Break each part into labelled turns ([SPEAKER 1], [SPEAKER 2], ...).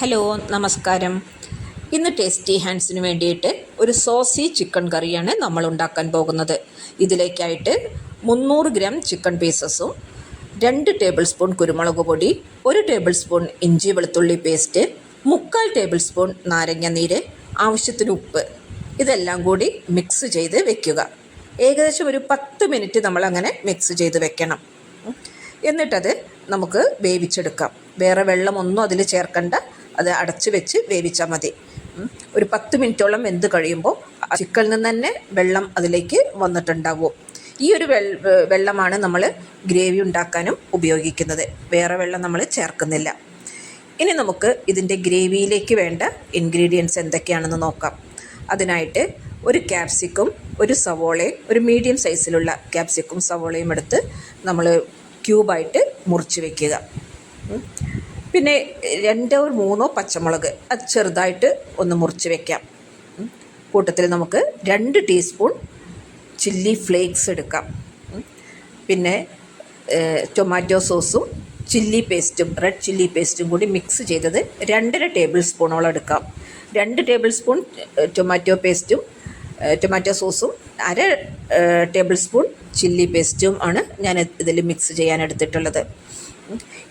[SPEAKER 1] Hello നമസ്കാരം. ഇന്ന് tasty ഹാൻഡ്സിന് വേണ്ടിയിട്ട് ഒരു സോസി ചിക്കൻ കറിയാണ് നമ്മൾ ഉണ്ടാക്കാൻ പോകുന്നത്. ഇതിലേക്കായിട്ട് മുന്നൂറ് ഗ്രാം ചിക്കൻ പീസസും രണ്ട് ടേബിൾ സ്പൂൺ കുരുമുളക് പൊടി ഒരു ടേബിൾ സ്പൂൺ ഇഞ്ചി വെളുത്തുള്ളി പേസ്റ്റ് മുക്കാൽ ടേബിൾ സ്പൂൺ നാരങ്ങ നീര് ആവശ്യത്തിന് ഉപ്പ്. ഇതെല്ലാം കൂടി മിക്സ് ചെയ്ത് വെക്കുക. ഏകദേശം ഒരു പത്ത് മിനിറ്റ് നമ്മൾ അങ്ങനെ മിക്സ് ചെയ്ത് വെക്കണം. എന്നിട്ടത് നമുക്ക് വേവിച്ചെടുക്കാം. വേറെ വെള്ളമൊന്നും അതിൽ ചേർക്കണ്ട. അത് അടച്ച് വെച്ച് വേവിച്ചാൽ മതി. ഒരു പത്ത് മിനിറ്റോളം വെന്ത് കഴിയുമ്പോൾ ചിക്കനിൽ നിന്ന് തന്നെ വെള്ളം അതിലേക്ക് വന്നിട്ടുണ്ടാവും. ഈ ഒരു വെള്ളമാണ് നമ്മൾ ഗ്രേവി ഉണ്ടാക്കാനും ഉപയോഗിക്കുന്നത്. വേറെ വെള്ളം നമ്മൾ ചേർക്കുന്നില്ല. ഇനി നമുക്ക് ഇതിന്റെ ഗ്രേവിയിലേക്ക് വേണ്ട ഇൻഗ്രീഡിയൻസ് എന്തൊക്കെയാണെന്ന് നോക്കാം. അതിനായിട്ട് ഒരു ക്യാപ്സിക്കും ഒരു സവോളയും ഒരു മീഡിയം സൈസിലുള്ള ക്യാപ്സിക്കും സവോളയും എടുത്ത് നമ്മൾ ക്യൂബായിട്ട് മുറിച്ച് വെക്കുക. ഉം. പിന്നെ രണ്ടോ മൂന്നോ പച്ചമുളക് അത് ചെറുതായിട്ട് ഒന്ന് മുറിച്ച് വെക്കാം. കൂട്ടത്തിൽ നമുക്ക് രണ്ട് ടീസ്പൂൺ ചില്ലി ഫ്ലേക്സ് എടുക്കാം. പിന്നെ ടൊമാറ്റോ സോസും ചില്ലി പേസ്റ്റും റെഡ് ചില്ലി പേസ്റ്റും കൂടി മിക്സ് ചെയ്തത് രണ്ടര ടേബിൾ സ്പൂണോളം എടുക്കാം. രണ്ട് ടേബിൾ സ്പൂൺ ടൊമാറ്റോ പേസ്റ്റും ടൊമാറ്റോ സോസും അര ടേബിൾ സ്പൂൺ ചില്ലി പേസ്റ്റും ആണ് ഞാൻ ഇതിൽ മിക്സ് ചെയ്യാൻ എടുത്തിട്ടുള്ളത്.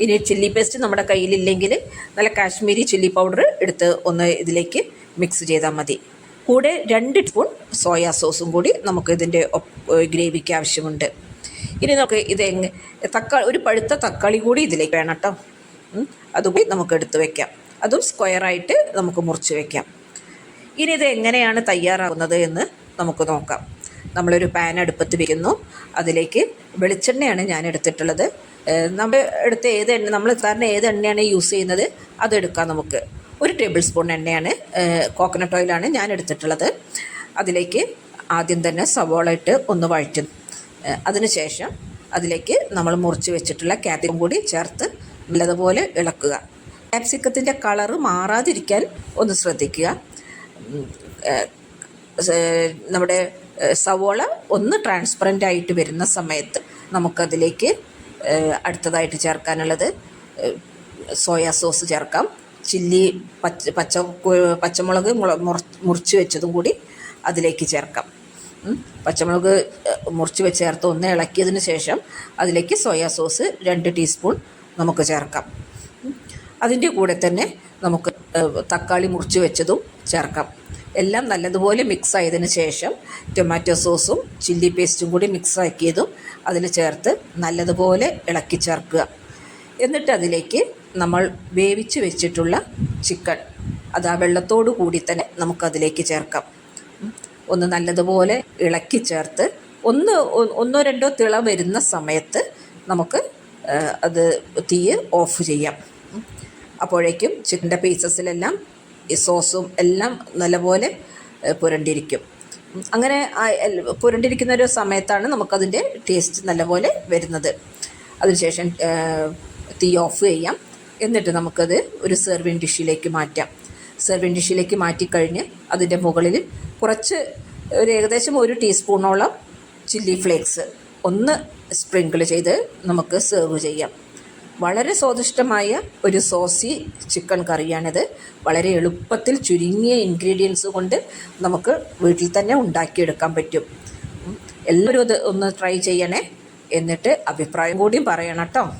[SPEAKER 1] ഇനി ചില്ലി പേസ്റ്റ് നമ്മുടെ കയ്യിലില്ലെങ്കിൽ നല്ല കാശ്മീരി ചില്ലി പൗഡർ എടുത്ത് ഒന്ന് ഇതിലേക്ക് മിക്സ് ചെയ്താൽ മതി. കൂടെ രണ്ട് സ്പൂൺ സോയാ സോസും കൂടി നമുക്ക് ഇതിന്റെ ഗ്രേവിക്ക് ആവശ്യമുണ്ട്. ഇനി നമുക്ക് ഇത് എങ്ങ തക്കാളി ഒരു പഴുത്ത തക്കാളി കൂടി ഇതിലേക്ക് വേണം കേട്ടോ അതുകൂടി നമുക്ക് എടുത്ത് വെക്കാം. അതും സ്ക്വയറായിട്ട് നമുക്ക് മുറിച്ച് വെക്കാം. ഇനി ഇത് എങ്ങനെയാണ് തയ്യാറാകുന്നത് എന്ന് നമുക്ക് നോക്കാം. നമ്മളൊരു പാൻ അടുപ്പത്ത് വെക്കുന്നു. അതിലേക്ക് വെളിച്ചെണ്ണയാണ് ഞാൻ എടുത്തിട്ടുള്ളത്. നമ്മൾ എടുത്ത ഏത് എണ്ണ നമ്മൾ സാറിന് ഏത് എണ്ണയാണ് യൂസ് ചെയ്യുന്നത് അതെടുക്കാം നമുക്ക്. ഒരു ടേബിൾ സ്പൂൺ എണ്ണയാണ് കോക്കനട്ട് ഓയിലാണ് ഞാൻ എടുത്തിട്ടുള്ളത്. അതിലേക്ക് ആദ്യം തന്നെ സവോള ഇട്ട് ഒന്ന് വഴറ്റും അതിനുശേഷം അതിലേക്ക് നമ്മൾ മുറിച്ച് വെച്ചിട്ടുള്ള ക്യാപ്സിക്കം കൂടി ചേർത്ത് നല്ലതുപോലെ ഇളക്കുക. ക്യാപ്സിക്കത്തിന്റെ കളറ് മാറാതിരിക്കാൻ ഒന്ന് ശ്രദ്ധിക്കുക. നമ്മുടെ സവോള ഒന്ന് ട്രാൻസ്പെറന്റ് ആയിട്ട് വരുന്ന സമയത്ത് നമുക്കതിലേക്ക് അടുത്തതായിട്ട് ചേർക്കാനുള്ളത് സോയ സോസ് ചേർക്കാം. ചില്ലി പച്ച പച്ച പച്ചമുളക് മുള- മുറിച്ച് വെച്ചതും കൂടി അതിലേക്ക് ചേർക്കാം. പച്ചമുളക് മുറിച്ച് വെച്ച് ചേർത്ത് ഒന്ന് ഇളക്കിയതിന് ശേഷം അതിലേക്ക് സോയാ സോസ് രണ്ട് ടീസ്പൂൺ നമുക്ക് ചേർക്കാം. അതിന്റെ കൂടെ തന്നെ നമുക്ക് തക്കാളി മുറിച്ച് വെച്ചതും ചേർക്കാം. എല്ലാം നല്ലതുപോലെ മിക്സ് ആയതിനു ശേഷം ടൊമാറ്റോ സോസും ചില്ലി പേസ്റ്റും കൂടി മിക്സ് ആക്കിയതും അതിൽ ചേർത്ത് നല്ലതുപോലെ ഇളക്കി ചേർക്കുക എന്നിട്ട് അതിലേക്ക് നമ്മൾ വേവിച്ച് വെച്ചിട്ടുള്ള ചിക്കൻ അത് ആ വെള്ളത്തോടു കൂടി തന്നെ നമുക്കതിലേക്ക് ചേർക്കാം ഒന്ന് നല്ലതുപോലെ ഇളക്കി ചേർത്ത് ഒന്ന് ഒന്നോ രണ്ടോ തിള വരുന്ന സമയത്ത് നമുക്ക് അത് തീ ഓഫ് ചെയ്യാം. അപ്പോഴേക്കും ചിക്കന്റെ പീസസിലെല്ലാം ഈ സോസും എല്ലാം നല്ലപോലെ പുരണ്ടിരിക്കും. അങ്ങനെ പുരണ്ടിരിക്കുന്ന ഒരു സമയത്താണ് നമുക്കതിന്റെ ടേസ്റ്റ് നല്ലപോലെ വരുന്നത്. അതിനുശേഷം തീ ഓഫ് ചെയ്യാം. എന്നിട്ട് നമുക്കത് ഒരു സെർവിങ് ഡിഷിലേക്ക് മാറ്റാം. സെർവിങ് ഡിഷിലേക്ക് മാറ്റിക്കഴിഞ്ഞ് അതിന്റെ മുകളിൽ കുറച്ച് ഒരു ഏകദേശം ഒരു ടീസ്പൂണോളം ചില്ലി ഫ്ലേക്സ് ഒന്ന് സ്പ്രിങ്കിൾ ചെയ്ത് നമുക്ക് സെർവ് ചെയ്യാം. വളരെ സ്വാദിഷ്ടമായ ഒരു സോസി ചിക്കൻ കറിയാണിത്. വളരെ എളുപ്പത്തിൽ ചുരുങ്ങിയ ഇൻഗ്രീഡിയൻസ് കൊണ്ട് നമുക്ക് വീട്ടിൽ തന്നെ ഉണ്ടാക്കിയെടുക്കാൻ പറ്റും. എല്ലാവരും അത് ഒന്ന് ട്രൈ ചെയ്യണേ. എന്നിട്ട് അഭിപ്രായം കൂടിയും പറയണം കേട്ടോ.